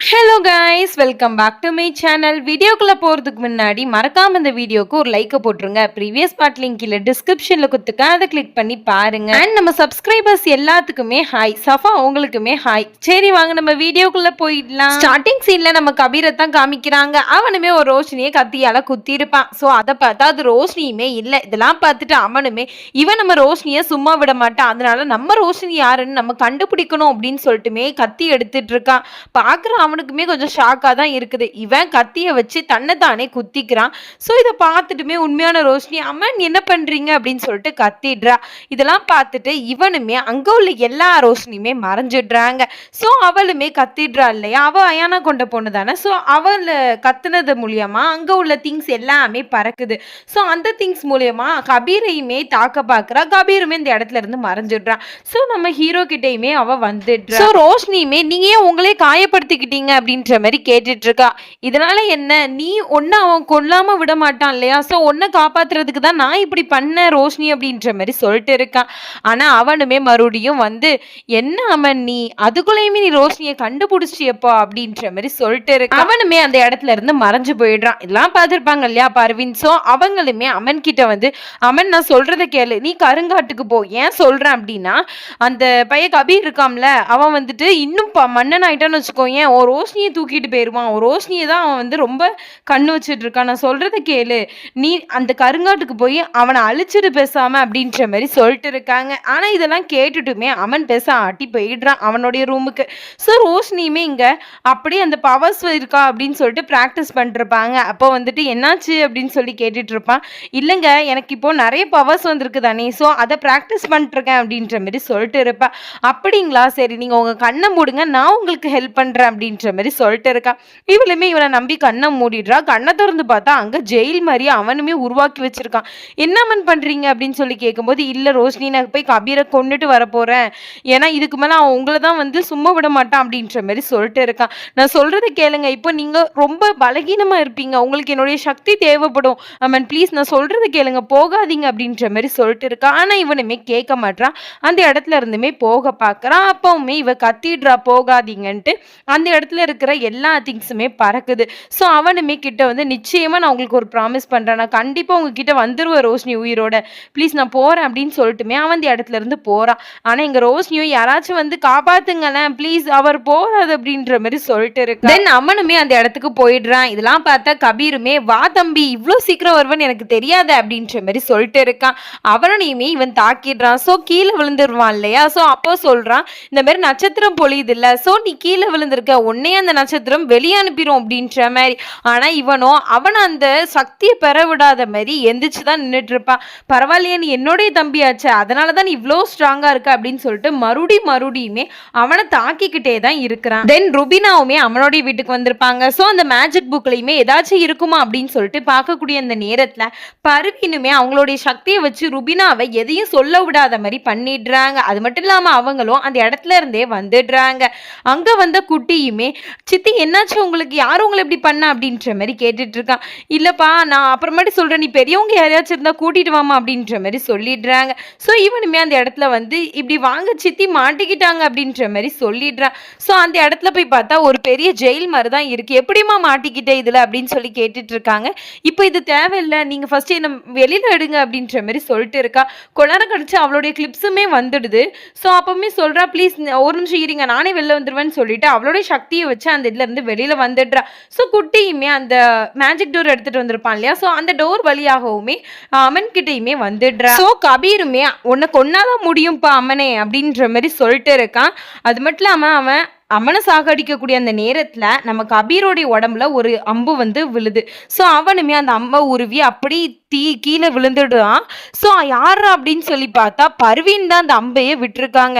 Hello guys welcome back to my channel வீடியோக்குள்ளே போகிறதுக்கு முன்னாடி மறக்காம இந்த வீடியோக்கு ஒரு லைக்கை போட்டுருங்க. ப்ரீவியஸ் பார்ட் லிங்க் கீழே டிஸ்கிரிப்ஷனில் கொடுத்துக்க அதை கிளிக் பண்ணி பாருங்க. அண்ட் நம்ம சப்ஸ்கிரைபர்ஸ் எல்லாத்துக்குமே ஹாய் சஃபா உங்களுக்குமே ஹாய் சரி வாங்க நம்ம வீடியோக்குள்ளே போயிடலாம். ஸ்டார்டிங் சீனில் நம்ம கபீரை தான் காமிக்கிறாங்க. அவனுமே ஒரு ரோஷினியை கத்தியால் குத்திருப்பான் ஸோ அதை பார்த்தா அது ரோஷினியுமே இல்லை. இதெல்லாம் பார்த்துட்டு அவனுமே இவன் நம்ம ரோஷினியை சும்மா விட மாட்டான். அதனால நம்ம ரோஷினி யாருன்னு நம்ம கண்டுபிடிக்கணும் அப்படின்னு சொல்லிட்டுமே கத்தி எடுத்துட்டு இருக்கான். பார்க்குற அவனுக்குமே கொஞ்சம் ஷாக்காக தான் இருக்குது. இவன் கத்தியை வச்சு தன்னை தானே குத்திக்கிறான். ஸோ இதை பார்த்துட்டுமே உண்மையான ரோஷினி அம்மன் என்ன பண்ணுறீங்க அப்படின்னு சொல்லிட்டு கத்திடுறா. இதெல்லாம் பார்த்துட்டு இவனுமே அங்கே உள்ள எல்லா ரோஷினியுமே மறைஞ்சிடுறாங்க. ஸோ அவளுமே கத்திடுறா இல்லையா? அவள் அயானா கொண்ட பொண்ணு தானே? ஸோ அவள் கத்துனது மூலியமா அங்கே உள்ள திங்ஸ் எல்லாமே பறக்குது. ஸோ அந்த திங்ஸ் மூலியமா கபீரையுமே தாக்க பார்க்குறா. கபீருமே இந்த இடத்துல இருந்து மறைஞ்சிடுறான் ஸோ நம்ம ஹீரோ கிட்டேயுமே அவள் வந்துடுறா. ஸோ ரோஷினியுமே நீங்கள் ஏன் உங்களே காயப்படுத்திக்கிட்டீங்க? அப்படின்ற மாதிரி கேட்டுட்டு இருக்கா இதனால என்ன? நீ ஒன்னு அவன் கொல்லாம விட மாட்டான் இல்லையா? ஸோ ஒன்னை காப்பாத்துறதுக்கு தான் நான் இப்படி பண்ண ரோஷினி அப்படின்ற மாதிரி சொல்லிட்டு இருக்கான் ஆனா அவனுமே மறுபடியும் வந்து என்ன அவன் நீ? அதுக்குள்ளேயுமே நீ ரோஷினியை கண்டுபிடிச்சியப்பா அப்படின்ற மாதிரி சொல்லிட்டு இருக்கான் அவனுமே அந்த இடத்துல இருந்து மறைஞ்சு போயிடுறான். இதெல்லாம் பார்த்துருப்பாங்க இல்லையா பர்வீன்? ஸோ அவங்களுமே அவன் கிட்ட வந்து அவன் நான் சொல்றத கேளு. நீ கருங்காட்டுக்கு போ. ஏன் சொல்றேன் அப்படின்னா அந்த பையன் கபீர் இருக்காம்ல அவன் வந்துட்டு இன்னும் ப மன்னன் ஆயிட்டான்னு வச்சுக்கோ ஏன் ஒரு ரோஷினியை தூக்கிட்டு போயிடுவான் ரோஷினியை தான் அவன் வந்து ரொம்ப கண்ணு வச்சுட்டு இருக்கான். நான் சொல்கிறத கேளு. நீ அந்த கருங்காட்டுக்கு போய் அவனை அழிச்சிட்டு பேசாம அப்படின்ற மாதிரி சொல்லிட்டு இருக்காங்க. ஆனா இதெல்லாம் கேட்டுட்டுமே அவன் பேச ஆட்டி போயிடுறான் அவனுடைய ரூமுக்கு. ஸோ ரோஷினியுமே இங்க அப்படியே அந்த பவர்ஸ் இருக்கா அப்படின்னு சொல்லிட்டு ப்ராக்டிஸ் பண்ணிருப்பாங்க. அப்போ வந்துட்டு என்னாச்சு அப்படின்னு சொல்லி கேட்டுட்டு இருப்பான். இல்லைங்க எனக்கு இப்போ நிறைய பவர்ஸ் வந்திருக்கு தானே. ஸோ அதை ப்ராக்டிஸ் பண்ணிட்டுருக்கேன் அப்படின்ற மாதிரி சொல்லிட்டு இருப்பேன் அப்படிங்களா? சரி நீங்கள் உங்கள் கண்ணை மூடுங்க. நான் உங்களுக்கு ஹெல்ப் பண்ணுறேன் அப்படின்ற மாதிரி சொல்லிட்டு இருக்கா. இவளுமே இவனை நம்பி கண்ணை மூடிடுறா. கண்ணை திறந்து பார்த்தா அங்கே ஜெயில் மாதிரி அவனுமே உருவாக்கி வச்சிருக்கான். என்னமன் பண்ணுறீங்க அப்படின்னு சொல்லி கேட்கும்போது இல்லை ரோஷினி நான் போய் கபீரை கொண்டுட்டு வர போகிறேன் ஏன்னா இதுக்கு மேலே அவன் உங்களை தான் வந்து சும்மா விட மாட்டான் அப்படின்ற மாதிரி சொல்லிட்டு இருக்கான் நான் சொல்கிறத கேளுங்க. இப்போ நீங்கள் ரொம்ப பலகீனமாக இருப்பீங்க. உங்களுக்கு என்னுடைய சக்தி தேவைப்படும். அம்மன் ப்ளீஸ் நான் சொல்கிறத கேளுங்க. போகாதீங்க அப்படின்ற மாதிரி சொல்லிட்டு இருக்கா. ஆனால் இவனுமே கேட்க மாட்டான் அந்த இடத்துல இருந்துமே போக பார்க்குறான் அப்பவுமே இவ கத்திடுறா போகாதீங்கன்ட்டு. அந்த இடத்துல இருக்கிற எல்லா திங்ஸுமே பறக்குது. ஸோ அவனுமே கிட்ட வந்து நிச்சயமாக நான் உங்களுக்கு ஒரு ப்ராமிஸ் பண்ணுறேன் நான் கண்டிப்பாக உங்ககிட்ட வந்துருவேன் ரோஷினி உயிரோட. ப்ளீஸ் நான் போகிறேன் அப்படின்னு சொல்லிட்டுமே அவன் அந்த இடத்துல இருந்து போகிறான் ஆனால் எங்கள் ரோஷினியும் யாராச்சும் வந்து காப்பாத்துங்களேன். ப்ளீஸ் அவர் போறாது அப்படின்ற மாதிரி சொல்லிட்டு இருக்கு. தென் அவனுமே அந்த இடத்துக்கு போயிடுறான் இதெல்லாம் பார்த்தா கபீருமே வா தம்பி இவ்வளோ சீக்கிரம் வருவன் எனக்கு தெரியாது அப்படின்ற மாதிரி சொல்லிட்டு இருக்கான் அவனையுமே இவன் தாக்கிடுறான். ஸோ கீழே விழுந்துருவான் இல்லையா? ஸோ அப்போ சொல்றான் இந்த மாதிரி நட்சத்திரம் பொழியுது இல்லை. ஸோ நீ கீழே விழுந்திருக்க. உன்னையே அந்த நட்சத்திரம் வெளியே அனுப்பிடும் அப்படின்ற மாதிரி. ஆனா இவனோ அவன் அந்த சக்தியை பெற விடாத மாதிரி எந்திரிச்சு தான் நின்றுட்டு இருப்பான் பரவாயில்லையே நீ என்னுடைய தம்பியாச்சே அதனால தான் இவ்வளோ ஸ்ட்ராங்கா இருக்க அப்படின்னு சொல்லிட்டு மறுபடி மறுபடியுமே அவனை தாக்கிக்கிட்டே தான் இருக்கிறான். தென் ருபினாவுமே அவனுடைய வீட்டுக்கு வந்திருப்பாங்க. ஸோ அந்த மேஜிக் புக்லையுமே ஏதாச்சும் இருக்குமா அப்படின்னு சொல்லிட்டு பார்க்கக்கூடிய அந்த நேரத்துல பருவினுமே அவங்களுடைய சக்தியை வச்சு ருபினாவை எதையும் சொல்ல விடாத மாதிரி பண்ணிடுறாங்க. அது மட்டும் இல்லாம அவங்களும் அந்த இடத்துல இருந்தே வந்துடுறாங்க. அங்க வந்த குட்டியுமே சித்தி என்னாச்சு? உங்களுக்கு யார் உங்களை இப்படி பண்ண? அப்படின்ற மாதிரி கேட்டுட்டு இருக்கான் இல்லப்பா நான் அப்புறமேட்டு சொல்றேன். நீ பெரியவங்க யாரையாச்சும் இருந்தா கூட்டிட்டு வாமா அப்படின்ற மாதிரி சொல்லிடுறாங்க. ஸோ இவனுமே அந்த இடத்துல வந்து இப்படி வாங்க சித்தி மாட்டிக்கிட்டாங்க அப்படின்ற மாதிரி சொல்லிடுறான் ஸோ அந்த இடத்துல போய் பார்த்தா ஒரு பெரிய ஜெயில் மாதிரி தான் இருக்கு. எப்படிம்மா மாட்டிக்கிட்டே இதுல அப்படின்னு சொல்லி கேட்டுட்டு இருக்காங்க இப்போ இது தேவையில்லை. நீங்க ஃபர்ஸ்ட் என்ன வெளியில எடுங்க அப்படின்ற மாதிரி சொல்லிட்டு இருக்கா. கொண்டாரம் கடிச்சு அவளுடைய கிளிப்ஸுமே வந்துடுது. ஸோ அப்பவுமே சொல்றா ப்ளீஸ் ஒரு நிமிஷம் இருங்க. நானே வெளில வந்துடுவேன்னு சொல்லிட்டு அவளுடைய கத்தியை வச்சு அந்த இதுல இருந்து வெளியில வந்துடுறா. ஸோ குட்டியுமே அந்த மேஜிக் டோர் எடுத்துட்டு வந்திருப்பான் இல்லையா? ஸோ அந்த டோர் வழியாகவுமே அம்மன் கிட்டயுமே வந்துடுறா. ஸோ கபீருமே உன்னை கொன்னாதான் முடியும்ப்பா அம்மனே அப்படின்ற மாதிரி சொல்லிட்டு இருக்கான். அது மட்டும் இல்லாம அவன் அம்மனை சாகடிக்கக்கூடிய அந்த நேரத்துல நம்ம கபீரோடைய உடம்புல ஒரு அம்பு வந்து விழுது. ஸோ அவனுமே அந்த அம்பை உருவி அப்படி தீ கீழே விழுந்துடுறான். ஸோ யாரா அப்படின்னு சொல்லி பார்த்தா பர்வீன் தான் அந்த அம்பையே விட்டுருக்காங்க.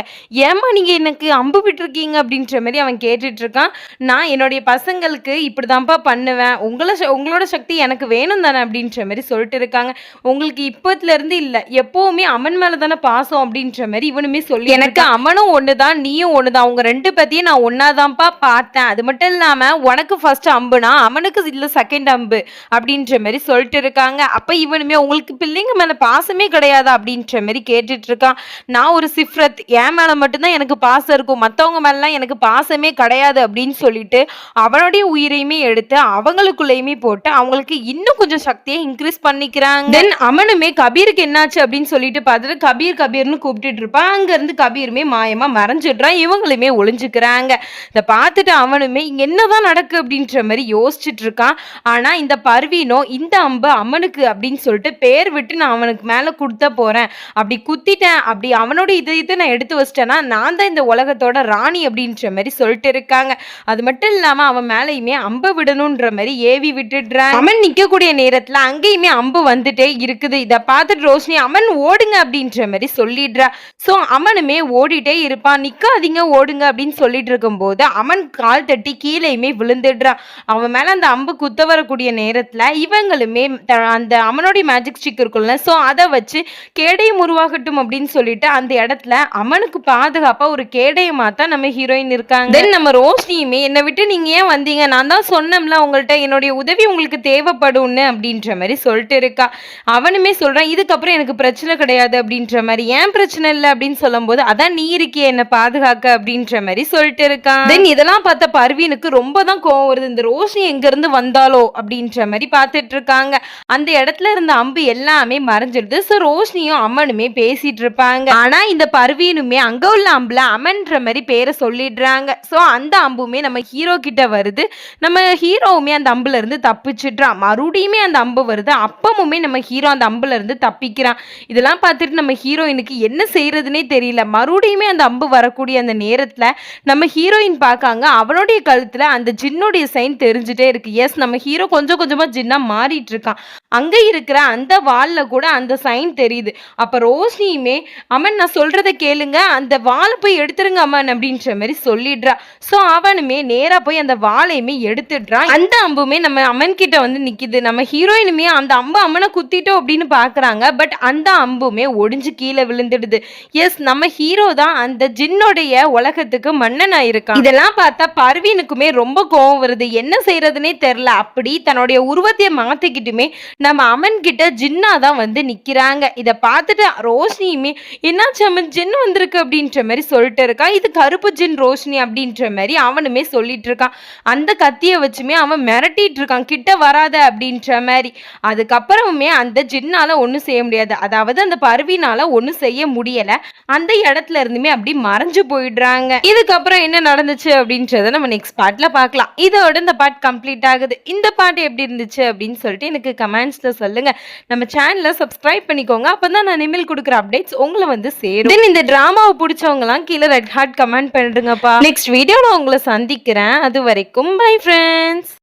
ஏம்மா நீங்க எனக்கு அம்பு விட்டுருக்கீங்க அப்படின்ற மாதிரி அவன் கேட்டுட்டு இருக்கான். நான் என்னுடைய பசங்களுக்கு இப்படிதான்ப்பா பண்ணுவேன். உங்களை உங்களோட சக்தி எனக்கு வேணும் தானே அப்படின்ற மாதிரி சொல்லிட்டு இருக்காங்க. உங்களுக்கு இப்பத்துல இருந்து இல்ல எப்பவுமே அமன் மேல தானே பாசம் அப்படின்ற மாதிரி இவனுமே சொல்லி எனக்கு அமனும் ஒண்ணுதான் நீயும் ஒண்ணுதான். அவங்க ரெண்டு பத்தியும் நான் ஒன்னாதான்ப்பா பார்த்தேன். அது மட்டும் இல்லாம உனக்கு ஃபர்ஸ்ட் அம்புனா அவனுக்கு இல்ல செகண்ட் அம்பு அப்படின்ற மாதிரி சொல்லிட்டு இருக்காங்க. அப்ப இவனுமே உங்களுக்கு பிள்ளைங்க மேல பாசமே கிடையாதா அப்படின்ற மாதிரி கேட்டுட்டு இருக்கான் நான் ஒரு சிஃப்ரத் என் மேல மட்டும்தான் எனக்கு பாசம் இருக்கும். மத்தவங்க மேலாம் எனக்கு பாசமே கிடையாது அப்படின்னு சொல்லிட்டு அவனுடைய உயிரையுமே எடுத்து அவங்களுக்குள்ளேயுமே போட்டு அவங்களுக்கு இன்னும் கொஞ்சம் சக்தியை இன்க்ரீஸ் பண்ணிக்கிறாங்க. தென் அவனுமே கபீருக்கு என்னாச்சு? அப்படின்னு சொல்லிட்டு பார்த்துட்டு கபீர் கபீர்னு கூப்பிட்டுட்டு இருப்பான் அங்க இருந்து கபீருமே மாயமா மறைஞ்சிடுறான். இவங்களுமே ஒளிஞ்சுக்கிறாங்க. இதை பார்த்துட்டு அவனுமே என்னதான் நடக்கு? அப்படின்ற மாதிரி யோசிச்சுட்டு இருக்கான் ஆனா இந்த பர்வீனோ இந்த அம்பு அம்மனுக்கு அப்படின்னு சொல்லிட்டு பேர் விட்டு நான் அவனுக்கு மேலே கொடுத்த போறேன். அப்படி குத்திட்டேன். அப்படி அவனோட இதயத்தை நான் எடுத்து வச்சிட்டேன்னா நான் தான் இந்த உலகத்தோட ராணி அப்படின்ற மாதிரி சொல்லிட்டு இருக்காங்க. அது மட்டும் இல்லாமல் அவன் மேலேயுமே அம்பை விடணுன்ற மாதிரி ஏவி விட்டுடுறான் அவன் நிற்கக்கூடிய நேரத்தில் அங்கேயுமே அம்பு வந்துட்டே இருக்குது. இதை பார்த்துட்டு ரோஷினி அவன் ஓடுங்க அப்படின்ற மாதிரி சொல்லிடுறா. சோ அவனுமே ஓடிட்டே இருப்பான் நிற்காதீங்க ஓடுங்க அப்படின்னு சொல்லிட்டு இருக்கும்போது அவன் கால் தட்டி கீழேயுமே விழுந்துடுறான் அவன் மேல அந்த அம்பு குத்த வரக்கூடிய நேரத்தில் இவங்களுமே அந்த அந்த அவனுடைய மேஜிக் ஸ்டிக் இருக்குல்ல சோ அதை வச்சு கேடயம் உருவாகட்டும் அப்படின்னு சொல்லிட்டு அந்த இடத்துல அவனுக்கு பாதுகாப்பா ஒரு கேடயமா தான் நம்ம ஹீரோயின் இருக்காங்க. தென் நம்ம ரோஷினியுமே என்னை விட்டு நீங்க ஏன் வந்தீங்க? நான் தான் சொன்னேன்ல உங்கள்ட்ட என்னுடைய உதவி உங்களுக்கு தேவைப்படும்னு அப்படின்ற மாதிரி சொல்லிட்டு இருக்கா. அவனுமே சொல்றான் இதுக்கப்புறம் எனக்கு பிரச்சனை கிடையாது அப்படின்ற மாதிரி. ஏன் பிரச்சனை இல்லை? அப்படின்னு சொல்லும்போது அதான் நீ இருக்கியே என்ன பாதுகாக்க அப்படின்ற மாதிரி சொல்லிட்டு இருக்கான். தென் இதெல்லாம் பார்த்த பர்வீனுக்கு ரொம்ப தான் கோவம் வருது. இந்த ரோஷினி எங்க இருந்து வந்தாலோ அப்படின்ற மாதிரி பார்த்துட்டு இருக்காங்க. அந்த இடத்துல இருந்த அம்பு எல்லாமே மறைஞ்சிடுது. ஸோ ரோஷினியும் அம்மனுமே பேசிட்டு இருப்பாங்க. ஆனா இந்த பர்வீனுமே அங்க உள்ள அம்புல அமன்ற மாதிரி பேரை சொல்லிடுறாங்க. ஸோ அந்த அம்புமே நம்ம ஹீரோ கிட்ட வருது. நம்ம ஹீரோவுமே அந்த அம்புல இருந்து தப்பிச்சிடுறான் மறுபடியுமே அந்த அம்பு வருது. அப்பமுமே நம்ம ஹீரோ அந்த அம்புல இருந்து தப்பிக்கிறான் இதெல்லாம் பார்த்துட்டு நம்ம ஹீரோயினுக்கு என்ன செய்யறதுனே தெரியல. மறுபடியுமே அந்த அம்பு வரக்கூடிய அந்த நேரத்துல நம்ம ஹீரோயின் பார்க்காங்க. அவனுடைய கழுத்துல அந்த ஜின்னுடைய சைன் தெரிஞ்சுட்டே இருக்கு. எஸ் நம்ம ஹீரோ கொஞ்சம் கொஞ்சமா ஜின்னா மாறிட்டு இருக்கான் அங்க இருக்கிற அந்த வாலில் கூட அந்த சைன் தெரியுது. அப்போ ரோஷினியுமே அம்மன் நான் சொல்கிறத கேளுங்க. அந்த வாளை போய் எடுத்துருங்க அம்மன் அப்படின்ற மாதிரி சொல்லிடுறா. ஸோ அவனுமே நேராக போய் அந்த வாழையுமே எடுத்துடுறான் அந்த அம்புமே நம்ம அம்மன் கிட்ட வந்து நிற்கிது நம்ம ஹீரோயினுமே அந்த அம்பு அம்மனை குத்திட்டோம் அப்படின்னு பார்க்குறாங்க பட் அந்த அம்புமே ஒடிஞ்சு கீழே விழுந்துடுது. எஸ் நம்ம ஹீரோ தான் அந்த ஜின்னுடைய உலகத்துக்கு மன்னன் ஆயிருக்கான் இதெல்லாம் பார்த்தா பர்வீனுக்குமே ரொம்ப கோவம் வருது. என்ன செய்யறதுனே தெரில அப்படி தன்னுடைய உருவத்தையே மாற்றிக்கிட்டுமே நம்ம அமன் கிட்ட ஜின்னா தான் வந்து நிக்கிறாங்க. இத பார்த்துட்டு ரோஷினியுமே என்னாச்சு அவன் ஜின் வந்திருக்கு அப்படின்ற மாதிரி சொல்லிட்டு இருக்கான். இது கருப்பு ஜின் ரோஷினி அப்படின்ற மாதிரி அவனுமே சொல்லிட்டு இருக்கான். அந்த கத்தியை வச்சுமே அவன் மிரட்டிட்டு இருக்கான். கிட்ட வராத அப்படின்ற மாதிரி. அதுக்கப்புறமுமே அந்த ஜின்னால ஒன்றும் செய்ய முடியாது. அதாவது அந்த பருவினால ஒன்றும் செய்ய முடியல. அந்த இடத்துல இருந்துமே அப்படி மறைஞ்சு போயிடுறாங்க. இதுக்கப்புறம் என்ன நடந்துச்சு அப்படின்றத நம்ம நெக்ஸ்ட் பார்ட்ல பார்க்கலாம். இதோட இந்த பார்ட் கம்ப்ளீட் ஆகுது. இந்த பாட்டு எப்படி இருந்துச்சு அப்படின்னு சொல்லிட்டு எனக்கு கமெண்ட்ஸ்ல சொல்லுங்க. நம்ம சேனலை சப்ஸ்கிரைப் பண்ணிக்கோங்க. அப்பதான் நான் இனிமேல் கொடுக்குற அப்டேட்ஸ் உங்களை வந்து சேரும். தென் இந்த டிராமாவை பிடிச்சவங்கலாம் கீழே ரெட் ஹார்ட் கமெண்ட் பண்ணுங்கப்பா நெக்ஸ்ட் வீடியோவில் உங்களை சந்திக்கிறேன். அது வரைக்கும் பை ஃப்ரெண்ட்ஸ்